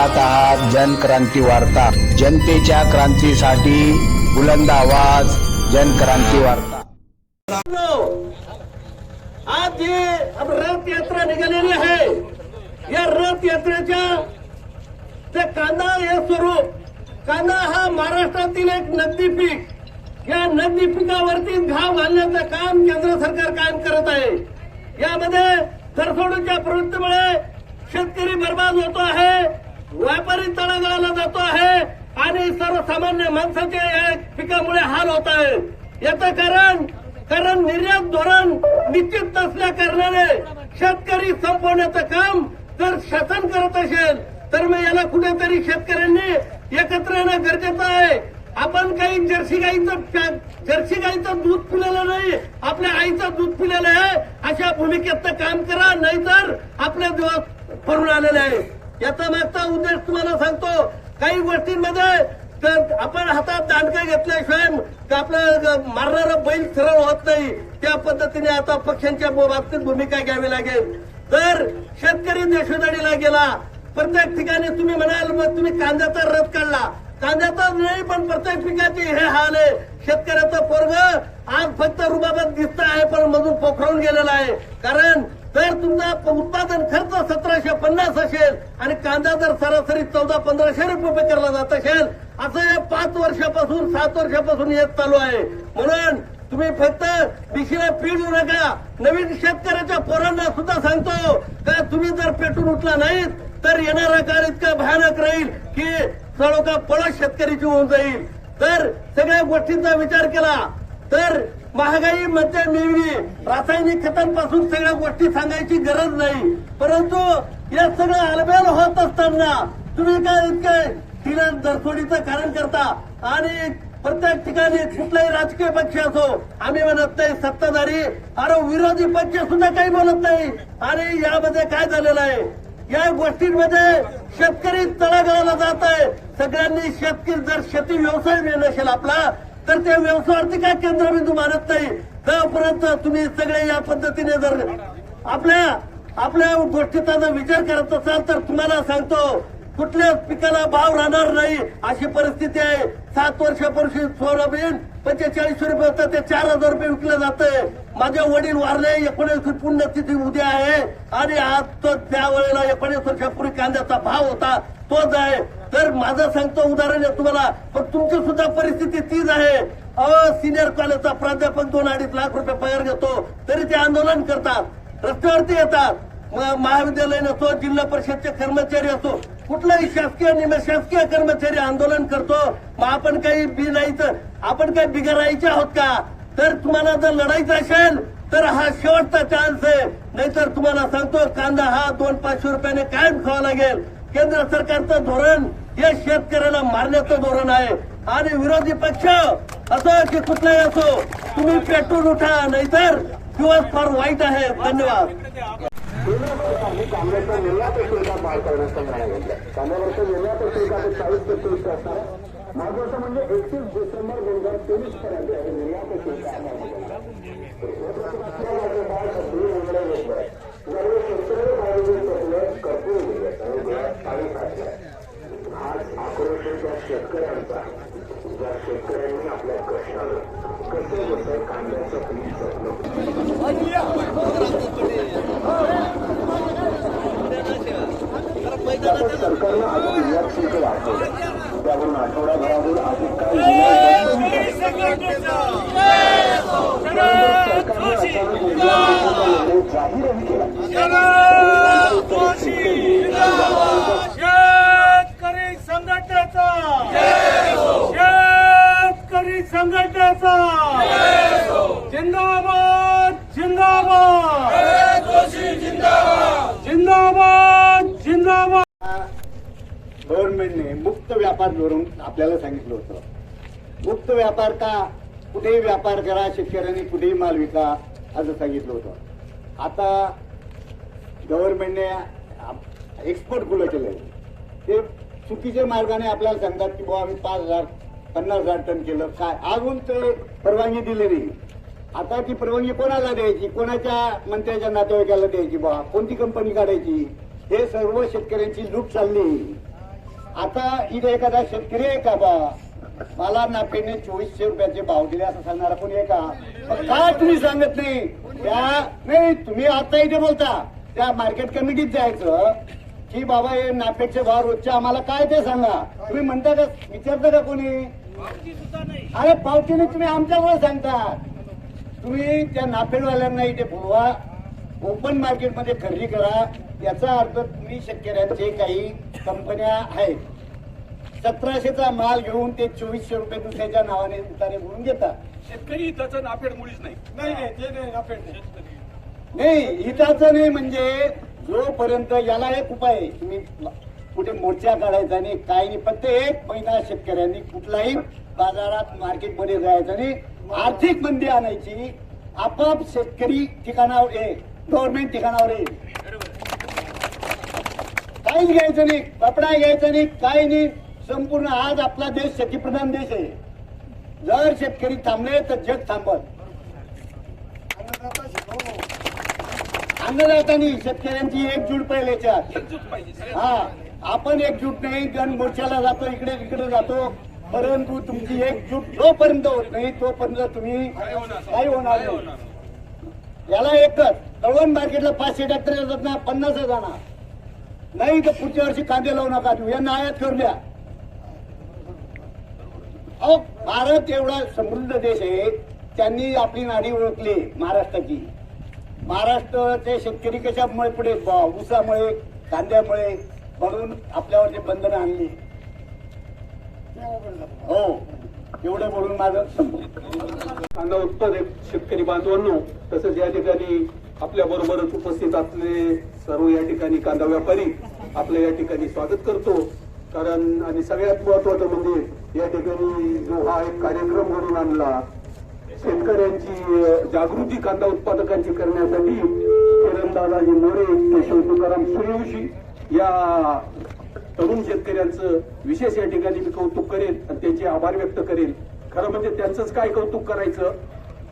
पाहत आहात जनक्रांती वार्ता. जनतेच्या क्रांतीसाठी बुलंद आवाज जनक्रांती वार्ता. आज ये अब रथ यात्रा निघालेली आहे. या रथ यात्रेच्या ते कांदा हे स्वरूप कांदा हा महाराष्ट्रातील एक नगदी पीक. या नगदी पिकावरती घाव घालण्याचं काम केंद्र सरकार कायम करत आहे. यामध्ये तरफडूच्या प्रवृत्तीमुळे शेतकरी बर्बाद होतो आहे. व्यापारी तळागाळाला जातो आहे आणि सर्वसामान्य माणसाच्या या पिकामुळे हाल होत आहे. याचं कारण कारण निर्यात धोरण निश्चित नसल्या कारणाने शेतकरी संपवण्याचं काम जर शासन करत असेल तर मग याला कुठेतरी शेतकऱ्यांनी एकत्र येणं गरजेचं आहे. आपण काही जर्सी गाईचं जर्सी गाईचं दूध पिलेलं नाही आपल्या आईचं दूध पिलेलं आहे अशा भूमिकेत काम करा नाहीतर आपल्या दिवस पडून आलेले आहे याचा मागचा उद्देश तुम्हाला सांगतो काही गोष्टींमध्ये तर आपण हातात दांडकं घेतल्याशिवाय आपलं मारणारं बैल सरळ होत नाही त्या पद्धतीने आता पक्षांच्या बाबतीत भूमिका घ्यावी लागेल. तर शेतकरी देशोदाडीला गेला प्रत्येक ठिकाणी तुम्ही म्हणाल मग तुम्ही कांद्याचा रथ काढला. कांद्याचा नाही पण प्रत्येक पिकाचे हे हाल आहे. शेतकऱ्याचं पोरग आज फक्त रुबाबात दिसत आहे पण मधून पोखरून गेलेला आहे. कारण जर तुमचा उत्पादन खर्च सतराशे पन्नास असेल आणि कांदा जर सरासरी चौदा पंधराशे रुपये केला जात असेल असं या पाच वर्षापासून सात वर्षापासून येत चालू आहे. म्हणून तुम्ही फक्त दिशेला पीड नका. नवीन शेतकऱ्याच्या पोरांना सुद्धा सांगतो का तुम्ही जर पेटून उठला नाहीत तर येणारा काळ इतका भयानक राहील की सळोका पळत शेतकरीची होऊन जाईल. तर सगळ्या गोष्टींचा विचार केला तर महागाई मध्ये मिळवी रासायनिक खतांपासून सगळ्या गोष्टी सांगायची गरज नाही. परंतु या सगळं आलबेल होत असताना तुम्ही काय इतकं तिला दरसोडीचं कारण करता? आणि प्रत्येक ठिकाणी कुठलाही राजकीय पक्ष असो आम्ही म्हणत नाही सत्ताधारी अरे विरोधी पक्ष सुद्धा काही म्हणत नाही. आणि यामध्ये काय झालेलं आहे? या गोष्टींमध्ये शेतकरी तळागाळाला जात आहे. सगळ्यांनी शेतकरी जर शेती व्यवसाय नसेल आपला तर ते व्यवसायावरती काय केंद्रबिंदू मानत नाही. तोपर्यंत तुम्ही सगळे या पद्धतीने जर आपल्या आपल्या गोष्टीचा जर विचार करत असाल तर तुम्हाला सांगतो कुठल्याच पिकाला भाव राहणार नाही अशी परिस्थिती आहे. सात वर्षापूर्वी सोयाबीन पंचेचाळीस रुपये होतं ते चार हजार रुपये विकलं जातंय. माझे वडील वारले एकोणीस पुण्यतिथी उद्या आहे. आणि आज तो त्यावेळेला एकोणीस वर्षापूर्वी कांद्याचा भाव होता. तोच आहे. तर माझं सांगतो उदाहरण आहे तुम्हाला. पण तुमची सुद्धा परिस्थिती तीच आहे. अ सिनियर कॉलेजचा प्राध्यापक दोन अडीच लाख रुपये पगार घेतो तरी ते आंदोलन करतात. रस्त्यावरती येतात. महाविद्यालयीन असो जिल्हा परिषदचे कर्मचारी असो कुठलाही शासकीय निमशासकीय कर्मचारी आंदोलन करतो. मग आपण काही बी नाही तर आपण काही बिघडायचे आहोत का? तर तुम्हाला जर लढायचं असेल तर हा शेवटचा चान्स आहे. नाहीतर तुम्हाला सांगतो कांदा हा दोन पाचशे रुपयाने कायम खावा लागेल. केंद्र सरकारचं धोरण हे शेतकऱ्याला मारण्याचं धोरण आहे. आणि विरोधी पक्ष असो की कुठलाही असो तुम्ही पेटून उठा नाहीतर दिवस फार वाईट आहे. धन्यवाद. कांद्याचा निर्यात शुल्कात वाढ करण्याचा निर्णय घेतला निर्यात शुल्कात चाळीस टक्के असणार म्हणजे एकतीस डिसेंबर दोन हजार तेवीस पर्यंत निर्यात शुल्क आज आक्रोशाच्या शेतकऱ्यांचा ज्या शेतकऱ्यांनी आपल्या कष्टानं कसं होतं कांद्याचं पीक जपलं सरकारनं अजून निर्यात शुल्क वाढवलं. त्यावरून आठवडाभरावर अधिक काही सरकारने अचानक जाहीरही केला शेतकरी संघटनेचा शेतकरी संघटनेचा जिंदाबाद जिंदाबाद जिंदाबाद जिंदाबाद गव्हर्नमेंटने मुक्त व्यापार धोरण आपल्याला सांगितलं होतं. मुक्त व्यापार का? कुठेही व्यापार करा शेतकऱ्यांनी कुठेही माल विका असं सांगितलं होतं. आता गव्हर्नमेंटने एक्सपोर्ट खुलं केलंय. ते चुकीच्या मार्गाने आपल्याला सांगतात की बुवा आम्ही पाच हजार पन्नास हजार टन केलं. काय? अजून ते परवानगी दिली नाही. आता ती परवानगी कोणाला द्यायची? कोणाच्या मंत्र्याच्या नातेवाईकाला द्यायची बुवा कोणती कंपनी काढायची? हे सर्व शेतकऱ्यांची लूट चालली. आता इथे एखादा शेतकरी आहे का बा? मला नाफेने चोवीसशे रुपयाचे भाव दिले असं सांगणारा कोणी आहे का? का तुम्ही सांगत नाही? त्या नाही तुम्ही आता इथे बोलता. त्या मार्केट कमिटीत जायचं. की बाबा हे नाफेडचे भाव रोजचे आम्हाला काय ते सांगा. तुम्ही म्हणता का? विचारता का कोणी? अरे पावतीने तुम्ही आमच्यावर सांगता. तुम्ही त्या नाफेडवाल्यांना इथे बोलवा. ओपन मार्केटमध्ये खरेदी करा. याचा अर्थ तुम्ही शेतकऱ्यांचे काही कंपन्या आहेत. सतराशेचा माल घेऊन ते चोवीसशे रुपये दुसऱ्याच्या नावाने उतारे म्हणून घेतात. शेतकरी हिताचं नाफेड मुळीच नाही. नाही नाही ते नाही नाफेड नाही. नाही हिताचं नाही म्हणजे जोपर्यंत याला एक उपाय आहे. तुम्ही कुठे मोर्चा काढायचा नाही काही नाही फक्त एक महिना शेतकऱ्यांनी कुठलाही बाजारात मार्केटमध्ये जायचं नाही. आर्थिक मंदी आणायची. आपोआप शेतकरी ठिकाणावर येईल गव्हर्नमेंट ठिकाणावर येईल काहीच घ्यायचं नाही कपडा घ्यायचा नाही काही नाही. संपूर्ण आज आपला देश शेतीप्रधान देश आहे. जर शेतकरी थांबले तर जग थांबत. अन्नदातानी शेतकऱ्यांची एकजूट पाहिजे सगळ्या हा आपण एकजूट नाही गण मोर्चाला जातो इकडे तिकडे जातो. परंतु तुमची एकजूट जोपर्यंत होत नाही तोपर्यंत तुम्ही काही होणार काय नाही. होणार याला एकच कळवण मार्केटला पाचशे ट्रॅक्टर येतात ना पन्नास जाणार. नाही तर पुढच्या वर्षी कांदे लावू नका देऊ यांना आयात करून द्या अहो भारत एवढा समृद्ध देश आहे त्यांनी आपली नाडी ओळखली महाराष्ट्राची. महाराष्ट्राचे शेतकरी कशामुळे पुढे ऊसामुळे कांद्यामुळे म्हणून आपल्यावर बंधनं आणली. हो एवढं बोलून माझं कांदा उत्पादक शेतकरी बांधवांनो तसंच या ठिकाणी आपल्या बरोबरच उपस्थित असले सर्व या ठिकाणी कांदा व्यापारी आपल्या या ठिकाणी स्वागत करतो. कारण आणि सगळ्यात महत्वाचं म्हणजे या ठिकाणी जो हा एक कार्यक्रम घडून आणला शेतकऱ्यांची जागृती कांदा उत्पादकांची करण्यासाठी किरण दादाजी मोरे केशव तुकाराम सूर्यवंशी या तरुण शेतकऱ्यांचं विशेष या ठिकाणी मी कौतुक करेन आणि त्यांचे आभार व्यक्त करेन. खरं म्हणजे त्यांचंच काय कौतुक करायचं?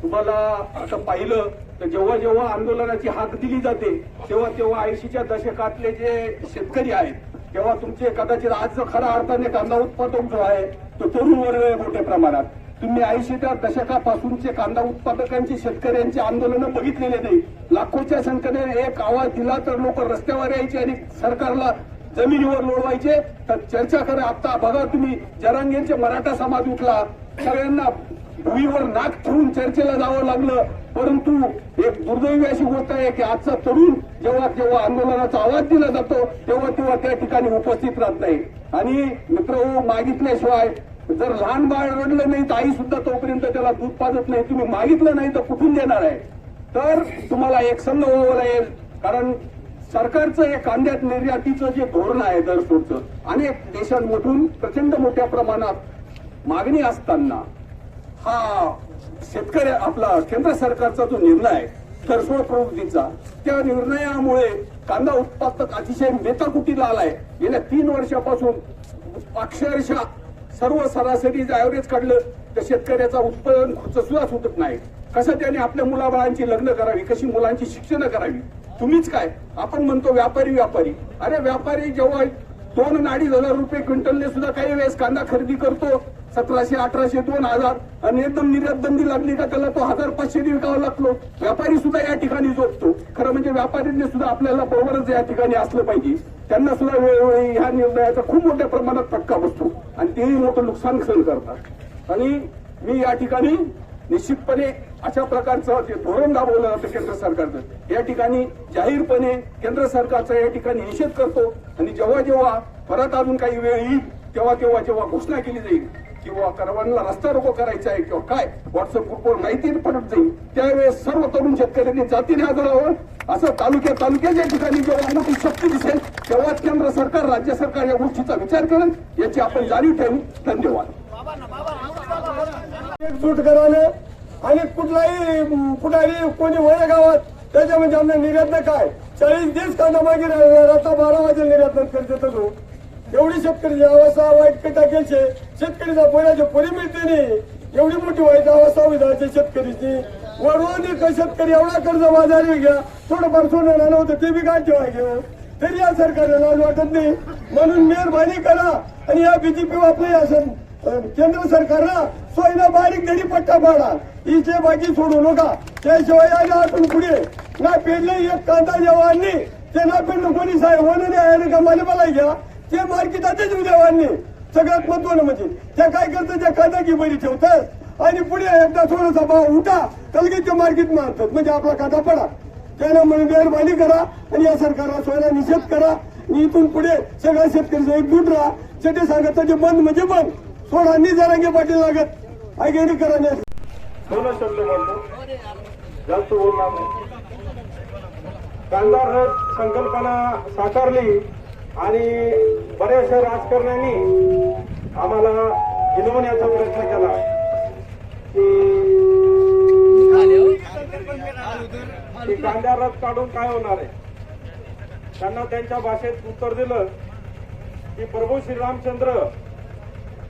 तुम्हाला आता पाहिलं तर जेव्हा जेव्हा आंदोलनाची हाक दिली जाते तेव्हा तेव्हा ऐंशीच्या दशकातले जे शेतकरी आहेत तेव्हा तुमचे कदाचित आज जो खऱ्या अर्थाने कांदा उत्पादक जो आहे तो तरुण वर्ग आहे मोठ्या प्रमाणात. तुम्ही ऐंशीच्या दशकापासूनचे कांदा उत्पादकांचे शेतकऱ्यांचे आंदोलनं बघितलेले नाही. लाखोच्या संख्येने एक आवाज दिला तर लोक रस्त्यावर यायचे आणि सरकारला जमिनीवर लोळवायचे. तर चर्चा करा आता बघा तुम्ही जरांगेंचे मराठा समाज उठला. सगळ्यांना भुईवर नाक ठेवून चर्चेला जावं लागलं. परंतु एक दुर्दैवी अशी गोष्ट आहे की आजचा तरुण जेव्हा जेव्हा आंदोलनाचा आवाज दिला जातो तेव्हा तेव्हा त्या ठिकाणी उपस्थित राहत नाही. आणि मित्र हो, मागितल्याशिवाय जर लहान बाळ रडलं नाही तर आई सुद्धा तोपर्यंत त्याला दूध पाजत नाही. तुम्ही मागितलं नाही तर कुठून देणार आहे? तर तुम्हाला एक संघ व्हावं लागेल. कारण सरकारचं हे कांद्यात निर्यातीचं जे धोरण आहे दरसोडचं अनेक देशांमधून प्रचंड मोठ्या प्रमाणात मागणी असताना हा शेतकरी आपला केंद्र सरकारचा जो निर्णय आहे तरसोड प्रवृत्तीचा त्या निर्णयामुळे कांदा उत्पादक अतिशय मेताकुटीला आलाय. गेल्या तीन वर्षापासून अक्षरशः सर्व सरासरी ऍव्हरेज काढलं तर शेतकऱ्याचा उत्पादन खर्च सुद्धा सुटत नाही. कसं त्याने आपल्या मुलाबाळांची लग्न करावी कशी मुलांची शिक्षण करावी? तुम्हीच काय? आपण म्हणतो व्यापारी व्यापारी. अरे व्यापारी जेव्हा दोन अडीच हजार रुपये क्विंटलने सुद्धा काही वेळेस कांदा खरेदी करतो सतराशे अठराशे दोन हजार. आणि एकदम निर्यात बंदी लागली का त्याला तो हजार पाचशे विकावा लागतो व्यापारी सुद्धा या ठिकाणी जोडतो खरं म्हणजे व्यापाऱ्यांनी सुद्धा आपल्याला बरोबरच या ठिकाणी असलं पाहिजे. त्यांना सुद्धा वेळोवेळी ह्या निर्णयाचा खूप मोठ्या प्रमाणात फटका बसतो. आणि तेही मोठं नुकसान सहन करतात. आणि मी या ठिकाणी निश्चितपणे अशा प्रकारचं जे धोरण राबवलं जातं केंद्र सरकारचं या ठिकाणी जाहीरपणे केंद्र सरकारचा या ठिकाणी निषेध करतो. आणि जेव्हा जेव्हा परत अजून काही वेळ येईल तेव्हा तेव्हा जेव्हा घोषणा केली जाईल किंवा सर्वांना रस्ता रोको करायचा आहे किंवा काय? व्हॉट्सअप ग्रुपवर माहिती पडत जाईल त्यावेळेस सर्व तरुण शेतकऱ्यांनी जातीने हजर असं तालुक्या तालुक्याच्या ठिकाणी जेव्हा मोठी शक्ती दिसेल तेव्हा केंद्र सरकार राज्य सरकार या गोष्टीचा विचार करेल याची आपण जाणीव ठेवू धन्यवाद. एकजूट करायला आणि कुठलाही अं, कोणी वय गावात त्याच्या म्हणजे आमच्या निर्यात काय? चाळीस दिवस कांदा मागे राहता बारा वाजे निर्यात करत तो. एवढी शेतकरी अवस्था वाईट टाकेलचे शेतकरीचा पोळ्याचे पोरी मिळते नाही एवढी मोठी वाईट अवस्था होई जायची शेतकरीची वरून शेतकरी एवढा कर्ज बाजारी घ्या थोडंफार सोनं नाणं होतं ते बी काय ठेवायचं तरी या सरकारला लाज वाटत नाही. म्हणून मेहरबानी करा आणि या बीजेपी आपलं असं केंद्र सरकारला सोयीला बारीक दरी पट्टा पाडा. इथे बाकी सोडू नका. त्याशिवाय आले पुढे ना पेरले एक कांदा जेव्हा ते ना पेरलं कोणी साहेब म्हणून आहे का मला मला घ्या. ते मार्केटातच जाते आणले सगळ्यात महत्वानं म्हणजे त्या काय करतात त्या कांदा की बरी ठेवतात. आणि पुढे एकदा थोडासा भाव उठा तर ते मार्केट मारतात. म्हणजे आपला कांदा पडा. त्यानं म्हणून मेहरबानी करा आणि या सरकारला स्वयंला निषेध करा. आणि इथून पुढे सगळ्या शेतकऱ्याचा एकजूट राहा. चटे सांगत जे बंद म्हणजे बंद. सोडा नि जरांगे पाटील लागत. ऐकेनी करा नाही दोन शब्द बोलतो जास्त बोलणार नाही. कांदा रथ संकल्पना साकारली आणि बऱ्याचशा राजकारण्यांनी आम्हाला हिनवण्याचा प्रयत्न केला. की कांद्या रथ काढून काय होणार आहे? त्यांना त्यांच्या भाषेत उत्तर दिलं की प्रभू श्रीरामचंद्र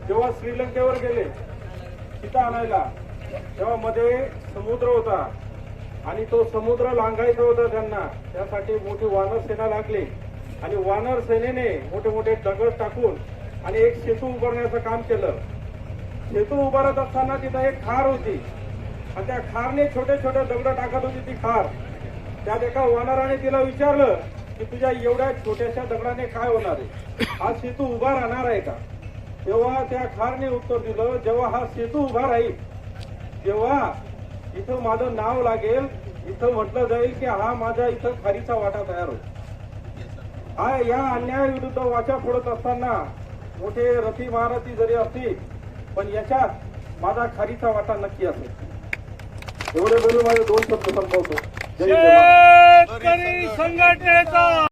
जेव्हा श्रीलंकेवर गेले सीता आणायला तेव्हा मध्ये समुद्र होता आणि तो समुद्र लांघायचा होता त्यांना. त्यासाठी मोठी वानर सेना लागली. आणि वानर सेनेने मोठे मोठे दगड टाकून आणि एक सेतू उभारण्याचं काम केलं. सेतू उभारत असताना तिथं एक खार होती. आणि त्या खारने छोटे छोटे दगड टाकत होती ती खार. त्यात एका वानराने तिला विचारलं की तुझ्या एवढ्या छोट्याशा दगडाने काय होणार आहे? हा सेतू उभा राहणार आहे का? तेव्हा त्या खारने उत्तर दिलं जेव्हा हा सेतू उभा राहील तेव्हा इथं माझं नाव लागेल इथं म्हटलं जाईल की हा माझा इथं खारीचा वाटा तयार होईल. हा या अन्यायाविरुद्ध वाचा फोडत असताना मोठे रथी महारथी जरी असतील पण याच्यात माझा खारीचा वाटा नक्की असेल. एवढे बोलून माझे दोन शब्द संपवतो. जय संघटनेचा!